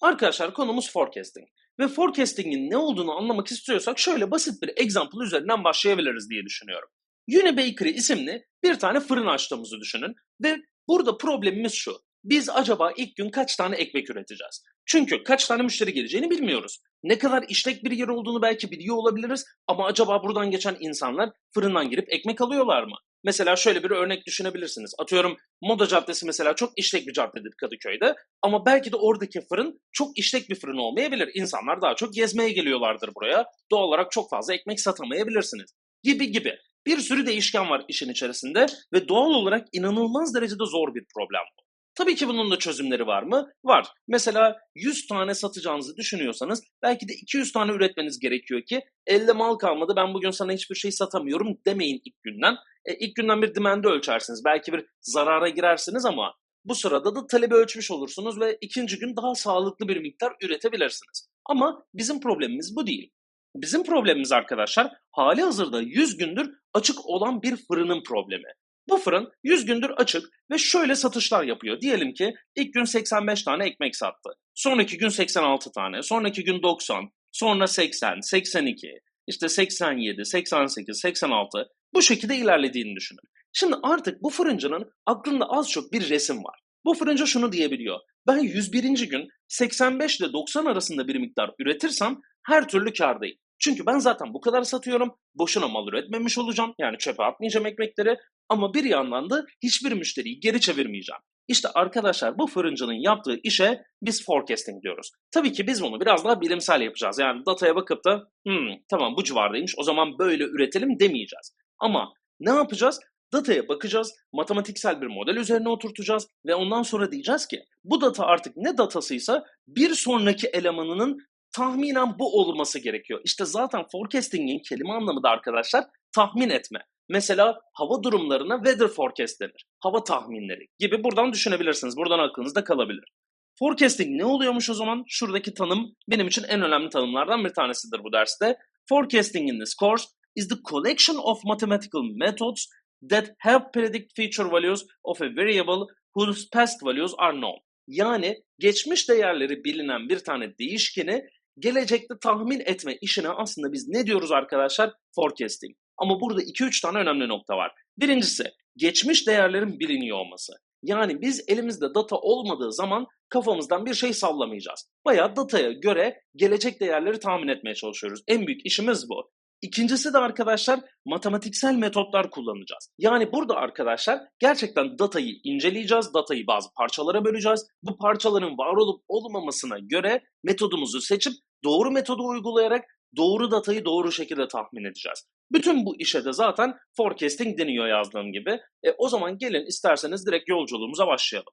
Arkadaşlar konumuz forecasting. Ve forecasting'in ne olduğunu anlamak istiyorsak şöyle basit bir example üzerinden başlayabiliriz diye düşünüyorum. Unibakery isimli bir tane fırın açtığımızı düşünün ve burada problemimiz şu. Biz acaba ilk gün kaç tane ekmek üreteceğiz? Çünkü kaç tane müşteri geleceğini bilmiyoruz. Ne kadar işlek bir yer olduğunu belki biliyor olabiliriz ama acaba buradan geçen insanlar fırından girip ekmek alıyorlar mı? Mesela şöyle bir örnek düşünebilirsiniz. Atıyorum Moda Caddesi mesela çok işlek bir caddedir Kadıköy'de ama belki de oradaki fırın çok işlek bir fırın olmayabilir. İnsanlar daha çok gezmeye geliyorlardır buraya. Doğal olarak çok fazla ekmek satamayabilirsiniz. Gibi gibi. Bir sürü değişken var işin içerisinde ve doğal olarak inanılmaz derecede zor bir problem bu. Tabii ki bunun da çözümleri var mı? Var. Mesela 100 tane satacağınızı düşünüyorsanız belki de 200 tane üretmeniz gerekiyor ki elde mal kalmadı ben bugün sana hiçbir şey satamıyorum demeyin ilk günden. E, ilk günden bir dimende ölçersiniz. Belki bir zarara girersiniz ama bu sırada da talebi ölçmüş olursunuz ve ikinci gün daha sağlıklı bir miktar üretebilirsiniz. Ama bizim problemimiz bu değil. Bizim problemimiz arkadaşlar hali hazırda 100 gündür açık olan bir fırının problemi. Bu fırın 100 gündür açık ve şöyle satışlar yapıyor. Diyelim ki ilk gün 85 tane ekmek sattı. Sonraki gün 86 tane, sonraki gün 90, sonra 80, 82, işte 87, 88, 86 bu şekilde ilerlediğini düşünün. Şimdi artık bu fırıncının aklında az çok bir resim var. Bu fırıncı şunu diyebiliyor. Ben 101. gün 85 ile 90 arasında bir miktar üretirsem her türlü kardayım. Çünkü ben zaten bu kadar satıyorum. Boşuna mal üretmemiş olacağım. Yani çöpe atmayacağım ekmekleri. Ama bir yandan da hiçbir müşteriyi geri çevirmeyeceğim. İşte arkadaşlar bu fırıncının yaptığı işe biz forecasting diyoruz. Tabii ki biz bunu biraz daha bilimsel yapacağız. Yani dataya bakıp da hmm, tamam bu civardaymış o zaman böyle üretelim demeyeceğiz. Ama ne yapacağız? Dataya bakacağız, matematiksel bir model üzerine oturtacağız ve ondan sonra diyeceğiz ki bu data artık ne datasıysa bir sonraki elemanının tahminen bu olması gerekiyor. İşte zaten forecasting'in kelime anlamı da arkadaşlar tahmin etme. Mesela hava durumlarına weather forecast denir. Hava tahminleri gibi buradan düşünebilirsiniz. Buradan aklınızda kalabilir. Forecasting ne oluyormuş o zaman? Şuradaki tanım benim için en önemli tanımlardan bir tanesidir bu derste. Forecasting in this course is the collection of mathematical methods that help predict future values of a variable whose past values are known. Yani geçmiş değerleri bilinen bir tane değişkeni gelecekte tahmin etme işine aslında biz ne diyoruz arkadaşlar? Forecasting. Ama burada 2-3 tane önemli nokta var. Birincisi geçmiş değerlerin biliniyor olması. Yani biz elimizde data olmadığı zaman kafamızdan bir şey sallamayacağız. Bayağı dataya göre gelecek değerleri tahmin etmeye çalışıyoruz. En büyük işimiz bu. İkincisi de arkadaşlar matematiksel metotlar kullanacağız. Yani burada arkadaşlar gerçekten datayı inceleyeceğiz, datayı bazı parçalara böleceğiz. Bu parçaların var olup olmamasına göre metodumuzu seçip doğru metodu uygulayarak doğru datayı doğru şekilde tahmin edeceğiz. Bütün bu işe de zaten forecasting deniyor yazdığım gibi. E, o zaman gelin isterseniz direkt yolculuğumuza başlayalım.